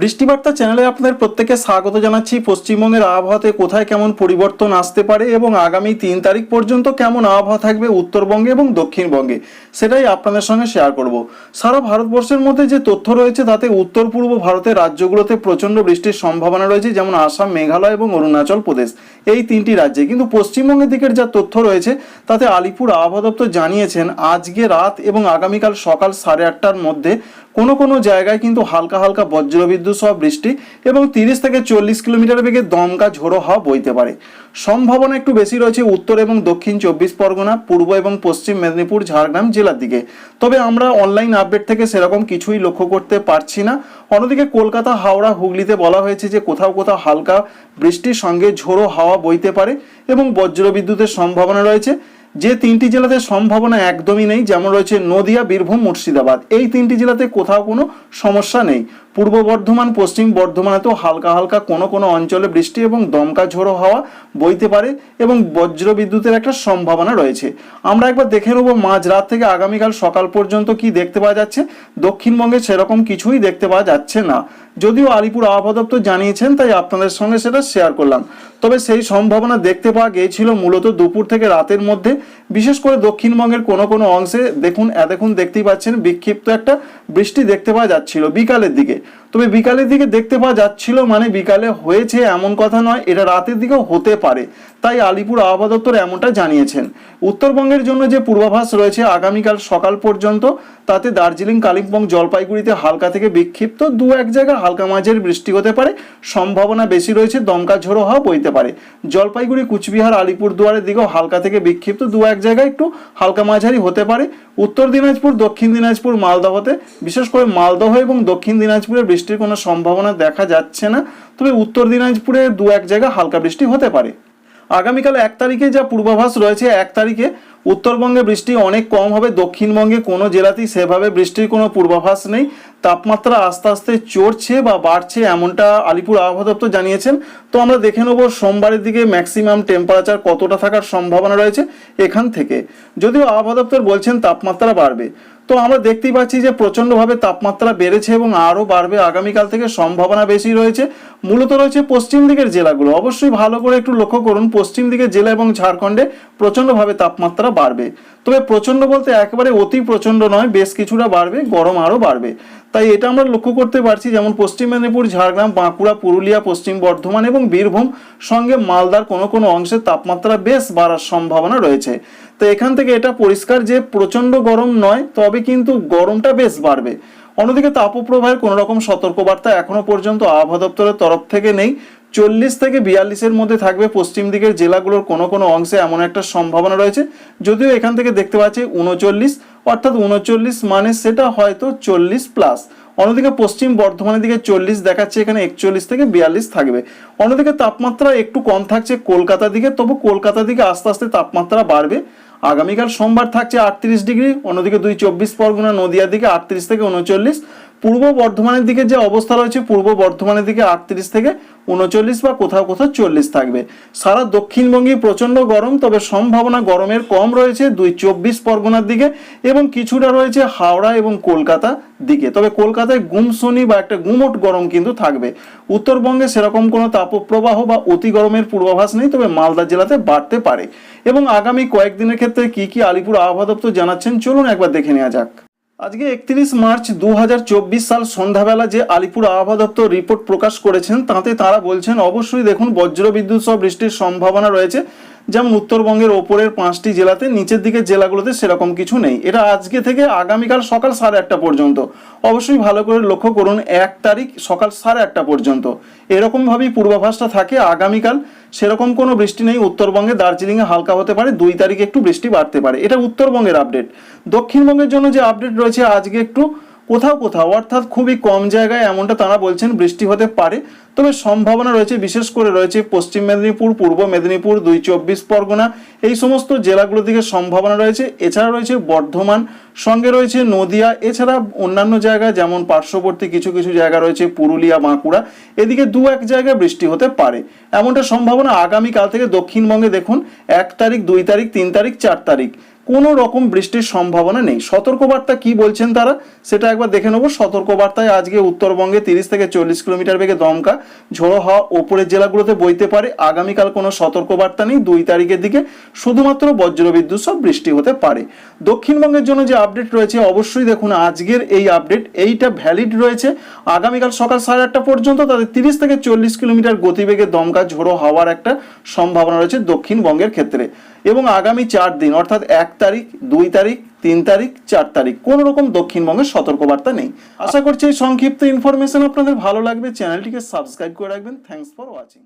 বৃষ্টিবার্তা চ্যানেলে আপনাদের প্রত্যেকে স্বাগত জানাচ্ছি। পশ্চিমবঙ্গের আবহাওয়াতে কোথায় কেমন পরিবর্তন আসতে পারে এবং আগামী তিন তারিখ পর্যন্ত কেমন আবহাওয়া থাকবে উত্তরবঙ্গে এবং দক্ষিণবঙ্গে? সেটাই আপনাদের সঙ্গে শেয়ার করব। সারা ভারতবর্ষের মধ্যে যে তথ্য রয়েছে তাতে উত্তর পূর্ব ভারতের রাজ্যগুলোতে প্রচণ্ড বৃষ্টির সম্ভাবনা রয়েছে, যেমন আসাম, মেঘালয় এবং অরুণাচল প্রদেশ। এই তিনটি রাজ্যে। কিন্তু পশ্চিমবঙ্গের দিকের যা তথ্য রয়েছে, তাতে আলিপুর আবহাওয়া দপ্তর জানিয়েছেন, আজকে রাত এবং আগামীকাল সকাল সাড়ে আটটার মধ্যে কোনো কোনো জায়গায় কিন্তু হালকা হালকা বজ্রবিদ্যুৎ সহ বৃষ্টি এবং তিরিশ থেকে চল্লিশ কিলোমিটার বেগে দমকা ঝোড়ো হাওয়া বইতে পারে। সম্ভাবনা একটু বেশি রয়েছে উত্তর এবং দক্ষিণ চব্বিশ পরগনা, পূর্ব এবং পশ্চিম মেদিনীপুর, ঝাড়গ্রাম জেলার দিকে। তবে আমরা অনলাইন আপডেট থেকে সেরকম কিছুই লক্ষ্য করতে পারছি না। অন্যদিকে কলকাতা, হাওড়া, হুগলিতে বলা হয়েছে যে কোথাও কোথাও হালকা বৃষ্টির সঙ্গে ঝোড়ো হাওয়া বইতে পারে এবং বজ্রবিদ্যুতের সম্ভাবনা রয়েছে। যে তিনটি জেলাতে সম্ভাবনা একদমই নেই, যেমন রয়েছে নদিয়া, বীরভূম, মুর্শিদাবাদ। এই তিনটি জেলাতে কোথাও কোনো সমস্যা নেই। পূর্ব বর্ধমান, পশ্চিম বর্ধমানেতেও হালকা হালকা কোনো কোনো অঞ্চলে বৃষ্টি এবং দমকা ঝোড়ো হাওয়া বইতে পারে এবং বজ্র বিদ্যুতের একটা সম্ভাবনা রয়েছে। আমরা একবার দেখে নেব মাঝরাত থেকে আগামীকাল সকাল পর্যন্ত কি দেখতে পাওয়া যাচ্ছে। দক্ষিণবঙ্গে সেরকম কিছুই দেখতে পাওয়া যাচ্ছে না। যদিও আলিপুর আবহাওয়া দপ্তর জানিয়েছেন, তাই আপনাদের সঙ্গে সেটা শেয়ার করলাম। তবে সেই সম্ভাবনা দেখতে পাওয়া গিয়েছিল মূলত দুপুর থেকে রাতের মধ্যে। বিশেষ করে দক্ষিণবঙ্গের কোনো কোনো অংশে দেখুন দেখুন, দেখতেই পাচ্ছেন, বিক্ষিপ্ত একটা বৃষ্টি দেখতে পাওয়া যাচ্ছিল বিকালের দিকে। তবে বিকালের দিকে দেখতে পাওয়া যাচ্ছিল মানে বিকালে হয়েছে এমন কথা নয়, এটা রাতের দিকেও হতে পারে। তাই আলিপুর আবহাওয়া দপ্তর এমনটা জানিয়েছেন। উত্তরবঙ্গের জন্য যে পূর্বাভাস রয়েছে আগামীকাল সকাল পর্যন্ত, তাতে দার্জিলিং, কালিম্পং, জলপাইগুড়িতে হালকা থেকে বিক্ষিপ্ত দু এক জায়গায় হালকা মাঝের বৃষ্টি হতে পারে, সম্ভাবনা বেশি রয়েছে দমকা ঝোড়ো হাওয়া বইতে পারে। জলপাইগুড়ি, কুচবিহার, আলিপুর দুয়ারের দিকেও হালকা থেকে বিক্ষিপ্ত দু এক জায়গায় একটু হালকা মাঝারি হতে পারে। উত্তর দিনাজপুর, দক্ষিণ দিনাজপুর মালদহতে বিশেষ করে মালদহ এবং দক্ষিণ দিনাজপুরে বৃষ্টির কোনো সম্ভাবনা দেখা যাচ্ছে না। তবে উত্তর দিনাজপুরে দু এক জায়গায় হালকা বৃষ্টি হতে পারে। আগামীকাল এক তারিখে যা পূর্বাভাস রয়েছে, এক তারিখে উত্তরবঙ্গে বৃষ্টি অনেক কম হবে, দক্ষিণবঙ্গে কোনো জেলাতেই সেভাবে বৃষ্টির কোনো পূর্বাভাস নেই। তাপমাত্রা আস্তে আস্তে চড়ছে বা বাড়ছে এমনটা আলিপুর আবহাওয়া দপ্তর জানিয়েছেন। তো আমরা দেখে নেব সোমবারের দিকে ম্যাক্সিমাম টেম্পারেচার কতটা থাকার সম্ভাবনা রয়েছে এখান থেকে। যদিও আবহাওয়া দপ্তর বলছেন তাপমাত্রা বাড়বে। তো আমরা দেখতেই পাচ্ছি যে প্রচণ্ডভাবে তাপমাত্রা বেড়েছে এবং আরও বাড়বে আগামীকাল থেকে সম্ভাবনা বেশি রয়েছে। মূলত রয়েছে পশ্চিম দিকের জেলাগুলো। অবশ্যই ভালো করে একটু লক্ষ্য করুন, পশ্চিম দিকের জেলা এবং ঝাড়খণ্ডে প্রচণ্ডভাবে তাপমাত্রা বাড়বে। তবে প্রচণ্ড বলতে একেবারে অতি প্রচণ্ড নয়, বেশ কিছুটা বাড়বে, গরম আরও বাড়বে। তাই এটা আমরা লক্ষ্য করতে পারছি যেমন পশ্চিম মেদিনীপুর, ঝাড়গ্রাম, বাঁকুড়া, পুরুলিয়া, পশ্চিম বর্ধমান এবং বীরভূম সঙ্গে মালদার কোনো কোনো অংশে তাপমাত্রা বেশ বাড়ার সম্ভাবনা রয়েছে। তো এখান থেকে এটা পরিষ্কার যে প্রচণ্ড গরম নয়, তবে কিন্তু গরমটা বেশ বাড়বে। অন্যদিকে তাপপ্রবাহের কোনো রকম সতর্কবার্তা এখনও পর্যন্ত আবহাওয়া দপ্তরের তরফ থেকে নেই। চল্লিশ থেকে বিয়াল্লিশের মধ্যে থাকবে পশ্চিম দিকের জেলাগুলোর কোনো কোনো অংশে এমন একটা সম্ভাবনা রয়েছে, যদিও এখান থেকে দেখতে পাচ্ছি উনচল্লিশ অর্থাৎ উনচল্লিশ মানে সেটা হয়তো চল্লিশ প্লাস অন্যদিকে পশ্চিম বর্ধমানের দিকে চল্লিশ দেখাচ্ছে, এখানে একচল্লিশ থেকে বিয়াল্লিশ থাকবে। অন্যদিকে তাপমাত্রা একটু কম থাকছে কলকাতার দিকে, তবু কলকাতার দিকে আস্তে আস্তে তাপমাত্রা বাড়বে। আগামীকাল সোমবার থাকছে আটত্রিশ ডিগ্রি, অন্যদিকে দুই চব্বিশ পরগনা, নদিয়ার দিকে আটত্রিশ থেকে উনচল্লিশ। পূর্ব বর্ধমানের দিকে যে অবস্থা রয়েছে, পূর্ব বর্ধমানের দিকে আটত্রিশ থেকে উনচল্লিশ বা কোথাও কোথাও চল্লিশ থাকবে। সারা দক্ষিণবঙ্গে প্রচণ্ড গরম, তবে সম্ভাবনা গরমের কম রয়েছে দুই চব্বিশ পরগনার দিকে এবং কিছুটা রয়েছে হাওড়া এবং কলকাতা দিকে। তবে কলকাতায় গুমসনি বা একটা গুমট গরম কিন্তু থাকবে। উত্তরবঙ্গে সেরকম কোনো তাপপ্রবাহ বা অতি গরমের পূর্বাভাস নেই, তবে মালদা জেলাতে বাড়তে পারে। এবং আগামী কয়েকদিনের ক্ষেত্রে কি কি আলিপুর আবহাওয়া দপ্তর জানাচ্ছেন, চলুন একবার দেখে নেওয়া যাক। আজকে একত্রিশ মার্চ দু হাজার চব্বিশ সাল সন্ধ্যাবেলা যে আলিপুর আবহাওয়া দপ্তর রিপোর্ট প্রকাশ করেছেন, তাতে তারা বলছেন, অবশ্যই দেখুন বজ্রবিদ্যুৎ সহ বৃষ্টির সম্ভাবনা রয়েছে। যেমন উত্তরবঙ্গের ওপরের পাঁচটি জেলাতে, নিচের দিকের জেলাগুলোতে সেরকম কিছু নেই। এটা আজকে থেকে আগামীকাল সকাল সাড়ে আটটা পর্যন্ত। অবশ্যই ভালো করে লক্ষ্য করুন, এক তারিখ সকাল সাড়ে আটটা পর্যন্ত। এরকমভাবেই পূর্বাভাসটা থাকে আগামীকাল। সেরকম কোনো বৃষ্টি নেই। উত্তরবঙ্গে দার্জিলিংয়ে হালকা হতে পারে, দুই তারিখে একটু বৃষ্টি বাড়তে পারে। এটা উত্তরবঙ্গের আপডেট দক্ষিণবঙ্গের জন্য যে আপডেট রয়েছে, আজকে একটু কোথাও কোথাও, অর্থাৎ খুবই কম জায়গায় এমনটা তারা বলছেন বৃষ্টি হতে পারে। তবে সম্ভাবনা রয়েছে, বিশেষ করে রয়েছে পশ্চিম মেদিনীপুর, পূর্ব মেদিনীপুর, দুই চব্বিশ পরগনা। এই সমস্ত জেলাগুলোর দিকে সম্ভাবনা রয়েছে। এছাড়া রয়েছে বর্ধমান, সঙ্গে রয়েছে নদিয়া, এছাড়া অন্যান্য জায়গা যেমন পার্শ্ববর্তী কিছু কিছু জায়গা রয়েছে পুরুলিয়া, বাঁকুড়া। এদিকে দু এক জায়গায় বৃষ্টি হতে পারে। এমনটা সম্ভাবনা আগামীকাল থেকে দক্ষিণবঙ্গে দেখুন, এক তারিখ, দুই তারিখ, তিন তারিখ, চার তারিখ। কোনো রকম বৃষ্টির সম্ভাবনা নেই। সতর্কবার্তা কি বলছেন তারা, সেটা একবার দেখে নেব। সতর্কবার্তায় আজকে উত্তরবঙ্গে তিরিশ থেকে চল্লিশ কিলোমিটার বেগে দমকা, ঝোড়ো হাওয়া ওপরের জেলাগুলোতে বইতে পারে। আগামীকাল কোনো সতর্কবার্তা নেই। দুই তারিখের দিকে শুধুমাত্র বজ্রবিদ্যুৎ সব বৃষ্টি হতে পারে। দক্ষিণবঙ্গের জন্য যে আপডেট রয়েছে, অবশ্যই দেখুন আজকের এই আপডেট। এইটা ভ্যালিড রয়েছে। আগামীকাল সকাল সাড়ে আটটা পর্যন্ত তাদের তিরিশ থেকে চল্লিশ কিলোমিটার গতিবেগে দমকা, ঝোড়ো হাওয়ার একটা সম্ভাবনা রয়েছে দক্ষিণবঙ্গের ক্ষেত্রে। এবং আগামী চার দিন, অর্থাৎ এক তারিখ, দুই তারিখ, তিন তারিখ, চার তারিখ, কোনো রকম দক্ষিণবঙ্গের সতর্কবার্তা নেই। আশা করছি এই সংক্ষিপ্ত ইনফরমেশন আপনাদের ভালো লাগবে। চ্যানেলটিকে সাবস্ক্রাইব করে রাখবেন। Thanks for watching